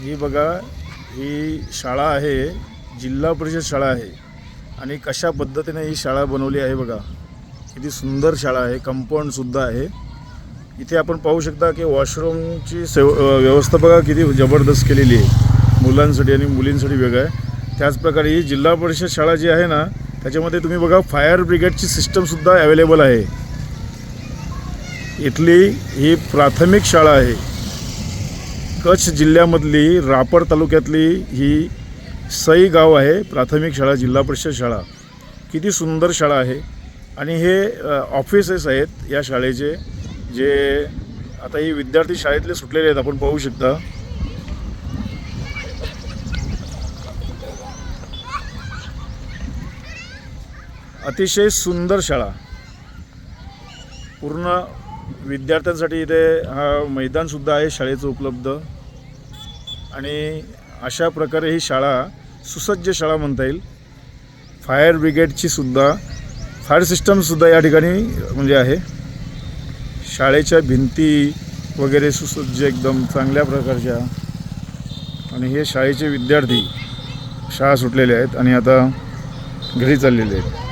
ही बघा ही शाळा आहे जिल्हा परिषद शाळा आहे. आणि कशा पद्धतीने ही शाळा बनवली आहे बघा. किती सुंदर शाळा आहे कंपाऊंडसुद्धा आहे. इथे आपण पाहू शकता की वॉशरूमची सेव व्यवस्था बघा किती जबरदस्त केलेली आहे. मुलांसाठी आणि मुलींसाठी वेगळं आहे. त्याचप्रकारे ही जिल्हा परिषद शाळा जी आहे ना त्याच्यामध्ये तुम्ही बघा फायर ब्रिगेडची सिस्टमसुद्धा अवेलेबल आहे. इथली ही प्राथमिक शाळा आहे. कच्छ जिल्ह्यामधली रापर तालुक्यातली ही सई गाव आहे प्राथमिक शाळा जिल्हा परिषद शाळा. किती सुंदर शाळा आहे. आणि हे ऑफिसेस आहेत या शाळेचे जे आता ही विद्यार्थी शाळेतले सुटलेले आहेत आपण पाहू शकता. अतिशय सुंदर शाळा. पूर्ण विद्यार्थ्यांसाठी इथे हा मैदानसुद्धा आहे शाळेचं उपलब्ध. आणि अशा प्रकारे ही शाळा सुसज्ज शाळा म्हणता येईल. फायर ब्रिगेडची सुद्धा फायर सिस्टमसुद्धा या ठिकाणी म्हणजे आहे. शाळेच्या भिंती वगैरे सुसज्ज एकदम चांगल्या प्रकारच्या. आणि हे शाळेचे विद्यार्थी शाळा सुटलेले आहेत आणि आता घरी चाललेले आहेत.